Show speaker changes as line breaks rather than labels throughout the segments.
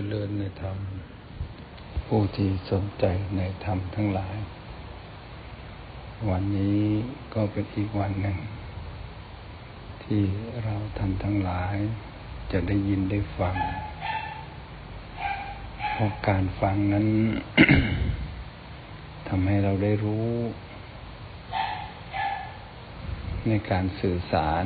จริญในธรรม ผู้ที่สนใจในธรรมทั้งหลาย วันนี้ก็เป็นอีกวันหนึ่ง ที่เราท่านทั้งหลายจะได้ยินได้ฟังเพราะการฟังนั้นทำให้เราได้รู้ ในการสื่อสาร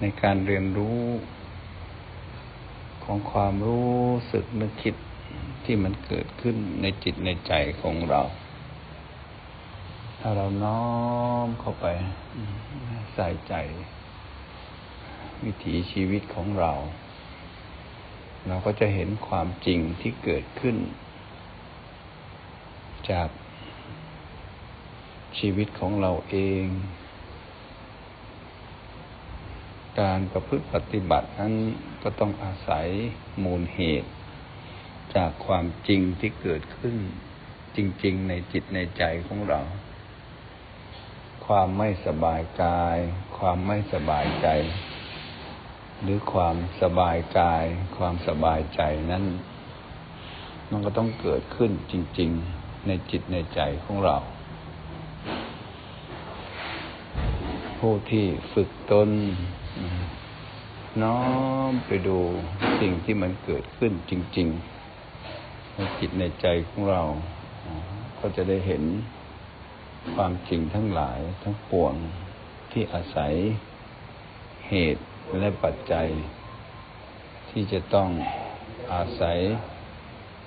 ในการเรียนรู้ ของความรู้สึกนึกคิดที่มันเกิดขึ้นในจิตในใจของเรา ถ้าเราน้อมเข้าไปใส่ใจ วิถีชีวิตของเรา เราก็จะเห็นความจริงที่เกิดขึ้น จากชีวิตของเราเอง การประพฤติปฏิบัตินั้นก็ต้องอาศัยมูลเหตุ จากความจริงที่เกิดขึ้น จริง ๆ ในจิตในใจของเรา ความไม่สบายกาย ความไม่สบายใจ หรือความสบายกาย ความสบายใจนั้นมันก็ต้องเกิดขึ้นจริง ๆ ในจิตในใจของเรา ผู้ที่ฝึกตน น้อมไปดูสิ่งที่มันเกิดขึ้นจริงๆในจิตในใจของเรา ก็จะได้เห็นความจริงทั้งหลายทั้งปวงที่อาศัยเหตุและปัจจัย ที่จะต้องอาศัย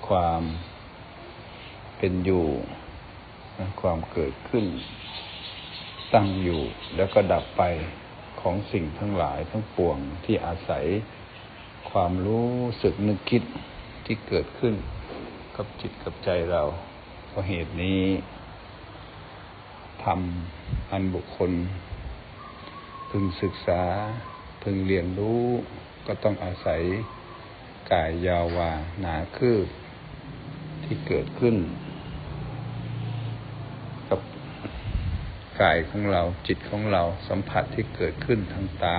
ความเป็นอยู่ความเกิดขึ้น ตั้งอยู่แล้วก็ดับไป ของสิ่งทั้งหลายทั้งปวงที่อาศัยความรู้สึกนึกคิดที่เกิดขึ้นกับจิตกับใจเราเพราะเหตุนี้ทำอันบุคคล พึงศึกษา พึงเรียนรู้ก็ต้องอาศัยกายยาววาหนาคืบที่เกิดขึ้น กับ กายของเรา จิตของเราสัมผัสที่เกิดขึ้นทางตา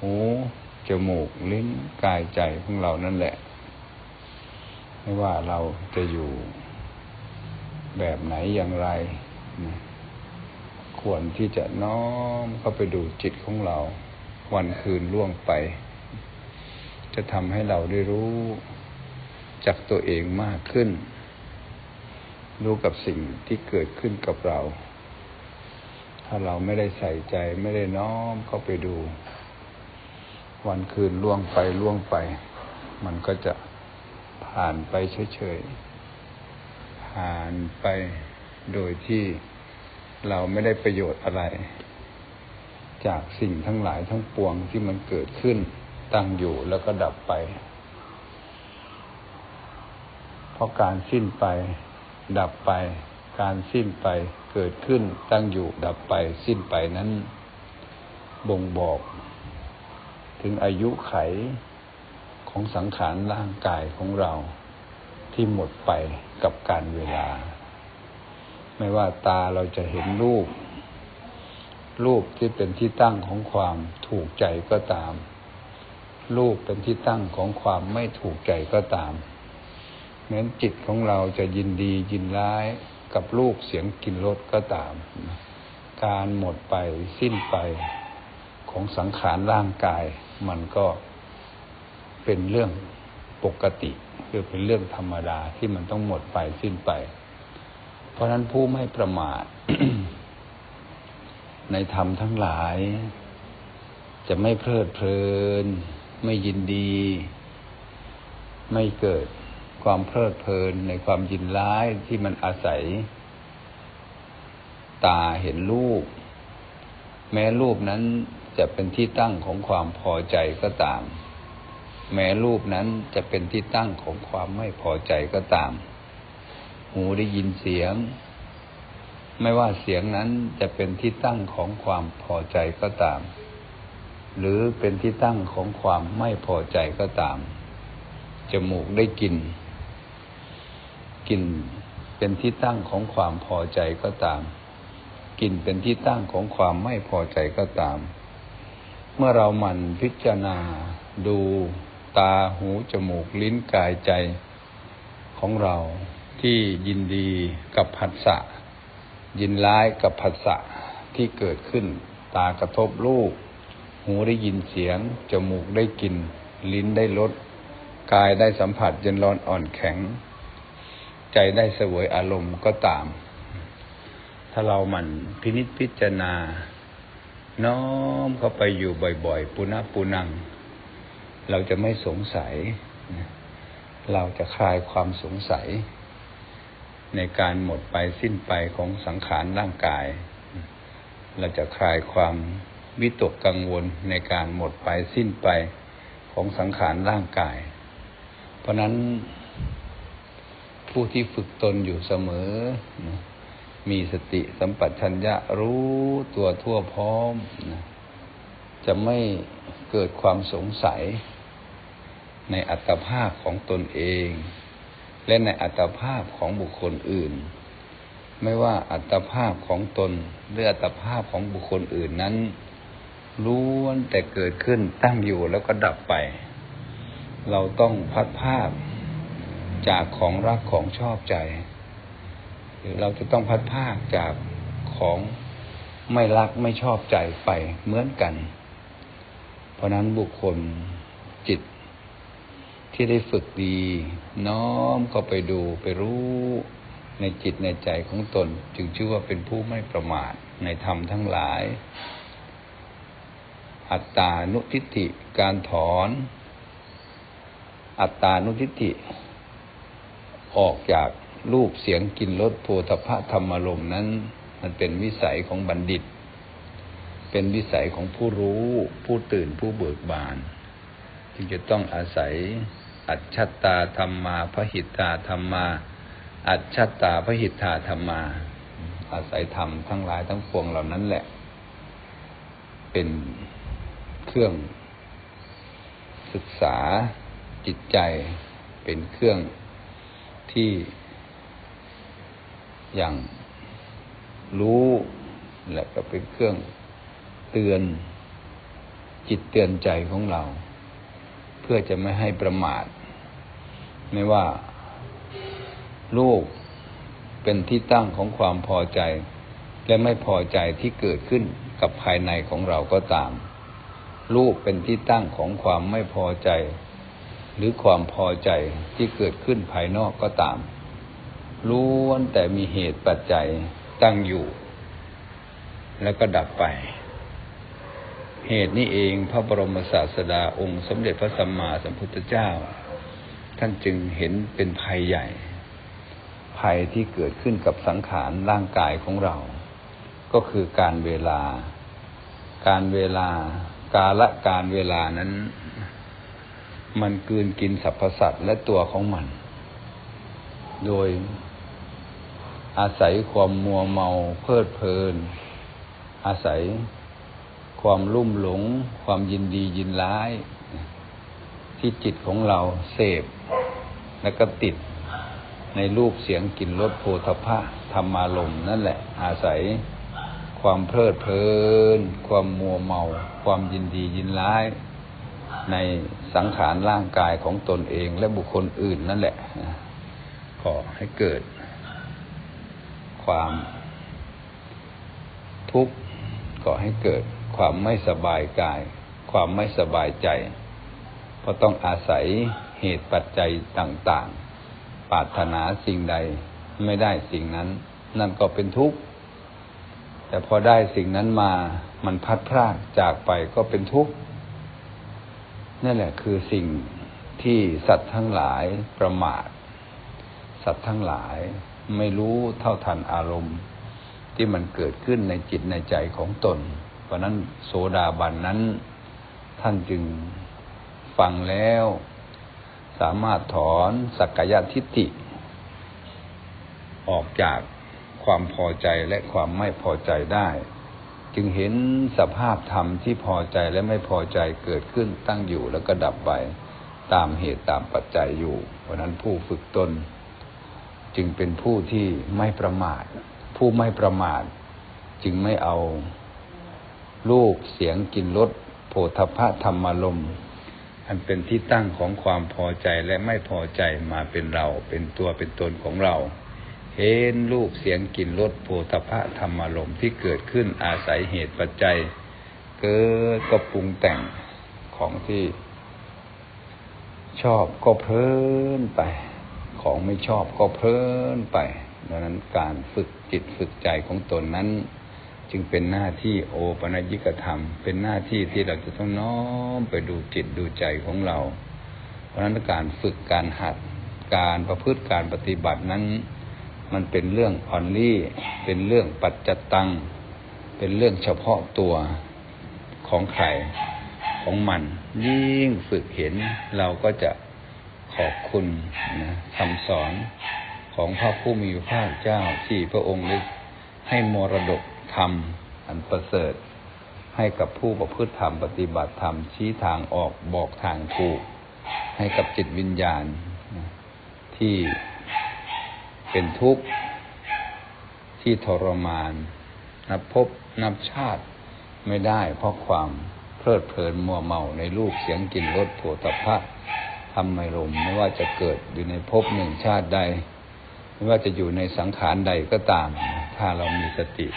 หูจมูกลิ้นกายใจของเรานั่นแหละ ไม่ว่าเราจะอยู่แบบไหนอย่างไรนะควรที่จะน้อมเข้าไปดูจิตของเรา วันคืนล่วงไป จะทำให้เราได้รู้จากตัวเองมากขึ้น รู้กับสิ่งที่เกิดขึ้นกับเรา ถ้าเราไม่ได้ใส่ใจไม่ได้น้อมเข้าไปดู วันคืนล่วงไปล่วงไป มันก็จะผ่านไปเฉยๆผ่านไปโดยที่เราไม่ได้ประโยชน์อะไร จากสิ่งทั้งหลายทั้งปวงที่มันเกิดขึ้นตั้งอยู่แล้วก็ดับไป เพราะการสิ้นไป ดับไป การสิ้นไป เกิดขึ้นตั้งอยู่ดับไปสิ้นไปนั้น บ่งบอก ถึงอายุไขของสังขารร่างกายของเราที่หมดไปกับการเวลา ไม่ว่าตาเราจะเห็นรูป รูปที่เป็นที่ตั้งของความถูกใจก็ตาม รูปเป็นที่ตั้งของความไม่ถูกใจก็ตามแม้นจิตของเราจะยินดียินร้าย กับรูปเสียงกลิ่นรสก็ตาม การหมดไปสิ้นไปของสังขารร่างกาย มันก็เป็นเรื่องปกติคือเป็นเรื่องธรรมดาที่มันต้องหมดไปสิ้นไป เพราะฉะนั้นผู้ไม่ประมาท ในธรรมทั้งหลาย จะไม่เพลิดเพลิน ไม่ยินดี ไม่เกิด ความเพลิดเพลินในความยินร้ายที่มันอาศัย ตาเห็นรูป แม้รูปนั้นจะเป็นที่ตั้งของความพอใจก็ตาม แม้รูปนั้นจะเป็นที่ตั้งของความไม่พอใจก็ตาม หูได้ยินเสียง ไม่ว่าเสียงนั้นจะเป็นที่ตั้งของความพอใจก็ตาม หรือเป็นที่ตั้งของความไม่พอใจก็ตาม จมูกได้กลิ่น กลิ่นเป็นที่ตั้งของความพอใจก็ตามกลิ่นเป็นที่ตั้งของความไม่พอใจก็ตาม เมื่อเราหมั่นพิจารณาดูตาหูจมูกลิ้นกายใจของเราที่ยินดีกับผัสสะยินร้ายกับผัสสะที่เกิดขึ้น ตากระทบรูปหูได้ยินเสียง จมูกได้กลิ่นลิ้นได้รสกายได้สัมผัสเย็นร้อนอ่อนแข็ง ใจได้เสวยอารมณ์ก็ตาม ถ้าเราหมั่นพินิจพิจารณา น้อมเข้าไปอยู่บ่อยๆ ปุณะปุนัง เราจะไม่สงสัย เราจะคลายความสงสัย ในการหมดไปสิ้นไปของสังขารร่างกาย เราจะคลายความวิตกกังวลในการหมดไปสิ้นไปของสังขารร่างกาย เพราะนั้น ผู้ที่ฝึกตนอยู่เสมอ มีสติสัมปชัญญะรู้ตัวทั่วพร้อมนะจะไม่เกิดความสงสัย ในอัตภาพของตนเอง และในอัตภาพของบุคคลอื่น ไม่ว่าอัตภาพของตนหรืออัตภาพของบุคคลอื่นนั้นล้วนแต่เกิดขึ้นตั้งอยู่แล้วก็ดับไป เราต้องพัดภาพ จากของรักของชอบใจ หรือเราจะต้องพัดภาคจากของไม่รักไม่ชอบใจไปเหมือนกัน เพราะนั้นบุคคลจิตที่ได้ฝึกดี น้อมก็ไปดูไปรู้ในจิตในใจของตน จึงชื่อว่าเป็นผู้ไม่ประมาทในธรรมทั้งหลาย อัตตานุทิฏฐิการถอน อัตตานุทิฏฐิ ออกจากรูปเสียงกลิ่นรสโพธพะธรรมารมนั้น มันเป็นวิสัยของบัณฑิต เป็นวิสัยของผู้รู้ผู้ตื่นผู้เบิกบาน จึงจะต้องอาศัยอัจฉตาธรรมาพหิตาธรรมา อัจฉตาพหิตาธรรมา อาศัยธรรมทั้งหลายทั้งปวงเหล่านั้นแหละ เป็นเครื่องศึกษาจิตใจเป็นเครื่อง ที่อย่างรู้และก็เป็นเครื่องเตือนจิตเตือนใจของเรา เพื่อจะไม่ให้ประมาท ไม่ว่าลูกเป็นที่ตั้งของความพอใจ และไม่พอใจที่เกิดขึ้นกับภายในของเราก็ตาม ลูกเป็นที่ตั้งของความไม่พอใจ หรือความพอใจที่เกิดขึ้นภายนอกก็ตามล้วนแต่มีเหตุปัจจัยตั้งอยู่ แล้วก็ดับไป เหตุนี้เองพระบรมศาสดาองค์สมเด็จพระสัมมาสัมพุทธเจ้า ท่านจึงเห็นเป็นภัยใหญ่ ภัยที่เกิดขึ้นกับสังขารร่างกายของเรา ก็คือการเวลา การเวลากาละการเวลานั้น มันกืนกินสรรพสัตว์และตัวของมัน โดยอาศัยความมัวเมาเพลิดเพลิน อาศัยความลุ่มหลง ความยินดียินร้าย ที่จิตของเราเสพ แล้วก็ติดในรูปเสียงกลิ่นรสโพธพะธรรมารมนั่นแหละ อาศัยความเพลิดเพลิน ความมัวเมา ความยินดียินร้าย ในสังขารร่างกายของตนเองและบุคคลอื่นนั่นแหละขอให้เกิด ความทุกข์ก็ให้เกิด ความไม่สบายกาย ความไม่สบายใจ เพราะต้องอาศัยเหตุปัจจัยต่าง ๆ ปรารถนาสิ่งใดไม่ได้สิ่งนั้น นั่นก็เป็นทุกข์ แต่พอได้สิ่งนั้นมา มันพัดพรากจากไปก็เป็นทุกข์ นั่นแหละคือสิ่งที่สัตว์ทั้งหลายประมาท สัตว์ทั้งหลายไม่รู้เท่าทันอารมณ์ ที่มันเกิดขึ้นในจิตในใจของตน เพราะนั้นโสดาบันนั้น ท่านจึงฟังแล้ว สามารถถอนสักกายทิฏฐิออกจากความพอใจและความไม่พอใจได้ จึงเห็นสภาพธรรมที่พอใจและไม่พอใจเกิดขึ้นตั้งอยู่แล้วก็ดับไปตามเหตุตามปัจจัยอยู่ เพราะนั้นผู้ฝึกตน จึงเป็นผู้ที่ไม่ประมาท ผู้ไม่ประมาท จึงไม่เอาลูกเสียงกินรสโผฏฐะธรรมารมอันเป็นที่ตั้งของความพอใจและไม่พอใจมาเป็นเรา เป็นตัวเป็นตนของเรา เห็นรูปเสียงกลิ่นรสโผฏฐะธรรมารมณ์ที่เกิดขึ้นอาศัยเหตุปัจจัย เกิดก็ปรุงแต่งของที่ชอบก็เพลินไป ของไม่ชอบก็เพลินไป ดังนั้นการฝึกจิตฝึกใจของตนนั้น จึงเป็นหน้าที่โอปนยิกธรรม เป็นหน้าที่ที่เราจะต้องน้อมไปดูจิตดูใจของเรา เพราะนั้นการฝึกการหัดการประพฤติการปฏิบัตินั้น มันเป็นเรื่องออนลี่ เป็นเรื่องปัจจตัง เป็นเรื่องเฉพาะตัวของใครของมันยิ่งฝึกเห็นเราก็จะขอบคุณนะคำสอนของพระผู้มีพระเจ้าที่พระองค์ได้ให้มรดกธรรม อันประเสริฐ ให้กับผู้ประพฤติธรรมปฏิบัติธรรมชี้ทางออกบอกทางถูก ให้กับจิตวิญญาณที่ เป็นทุกข์ที่ทรมาน นับพบนับชาติไม่ได้เพราะความเพลิดเพลินมัวเมาในรูปเสียงกลิ่นรสโผฏฐัพพะธรรมรมไม่ว่าจะเกิดอยู่ในภพหนึ่งชาติใด ไม่ว่าจะอยู่ในสังขารใดก็ตาม ถ้าเรามีสติ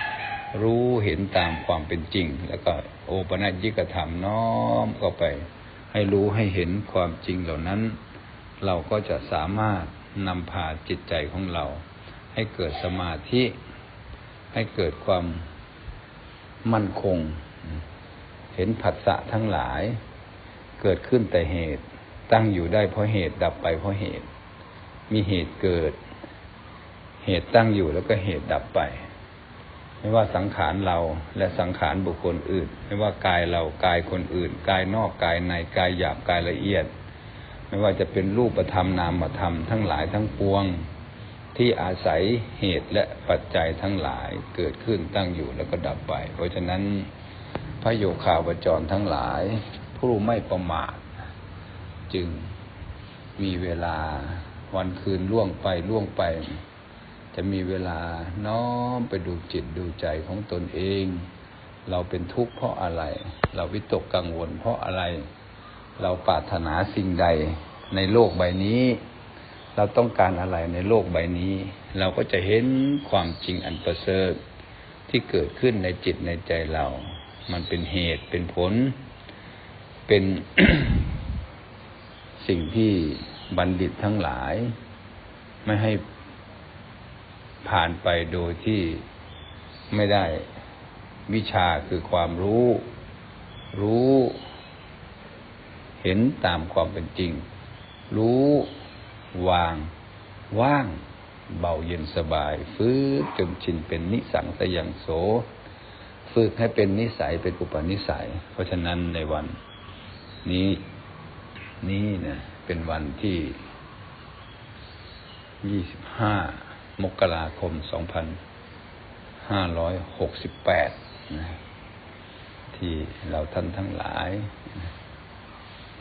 รู้เห็นตามความเป็นจริง แล้วก็โอปนัญิกธรรมน้อมเข้าไป ให้รู้ให้เห็นความจริงเหล่านั้น เราก็จะสามารถ นำพาจิตใจของเรา ให้เกิดสมาธิ ให้เกิดความมั่นคง เห็นผัสสะทั้งหลาย เกิดขึ้นแต่เหตุ ตั้งอยู่ได้เพราะเหตุดับไปเพราะเหตุ มีเหตุเกิด เหตุตั้งอยู่แล้วก็เหตุดับไป ไม่ว่าสังขารเราและสังขารบุคคลอื่น ไม่ว่ากายเรากายคนอื่น กายนอกกายในกายหยาบกายละเอียด ไม่ว่าจะเป็นรูปธรรมนามธรรมทั้งหลายทั้งปวง ที่อาศัยเหตุและปัจจัยทั้งหลายเกิดขึ้นตั้งอยู่แล้วก็ดับไป เพราะฉะนั้นพระโยคาวจรทั้งหลาย ผู้ไม่ประมาทจึงมีเวลาวันคืนล่วงไปล่วงไป จะมีเวลาน้อมไปดูจิตดูใจของตนเอง เราเป็นทุกข์เพราะอะไร เราวิตกกังวลเพราะอะไร เราปรารถนาสิ่งใดในโลกใบนี้ เราต้องการอะไรในโลกใบนี้ เราก็จะเห็นความจริงอันประเสริฐที่เกิดขึ้นในจิตในใจเรา มันเป็นเหตุเป็นผล เป็นสิ่งที่บัณฑิตทั้งหลาย ไม่ให้ผ่านไปโดยที่ไม่ได้วิชาคือความรู้ รู้ เห็นตามความเป็นจริง รู้ วาง ว่าง เบาเย็นสบายฝึกจนชินเป็นนิสังสยังโส ฝึกให้เป็นนิสัยเป็นอุปนิสัย เพราะฉะนั้นในวันนี้นี้เนี่ยเป็นวันที่ยี่สิบห้ามกราคมสองพันห้าร้อยหกสิบแปดนะที่เราท่านทั้งหลาย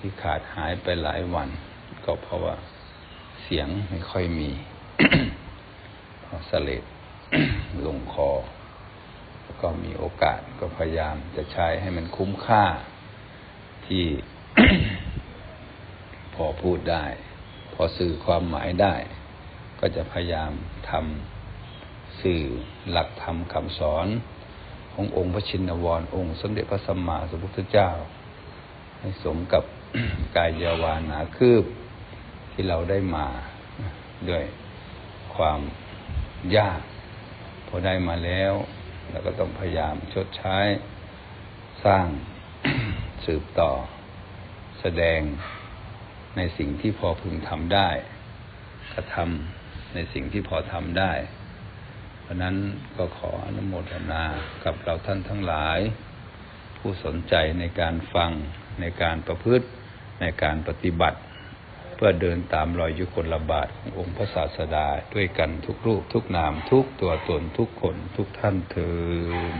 ที่ขาดหายไปหลายวัน ก็เพราะว่าเสียงไม่ค่อยมีเพราะเสลดลงคอ แล้วก็มีโอกาสก็พยายามจะใช้ให้มันคุ้มค่าที่พอพูดได้ พอสื่อความหมายได้ ก็จะพยายามทำสื่อหลักธรรมคำสอนขององค์พระชินวร องค์สมเด็จพระสัมมาสัมพุทธเจ้า ให้สมกับ กายยาวานาคืบที่เราได้มาด้วยความยาก พอได้มาแล้วเราก็ต้องพยายามชดใช้สร้างสืบต่อ แสดงในสิ่งที่พอพึงทำได้ กระทำในสิ่งที่พอทำได้ เพราะนั้นก็ขออนุโมทนากับเราท่านทั้งหลาย ผู้สนใจในการฟังในการประพฤติ ในการปฏิบัติ เพื่อเดินตามรอยยุคลบาทขององค์พระศาสดาด้วยกันทุกรูปทุกนามทุกตัวตนทุกคนทุกท่านเถิด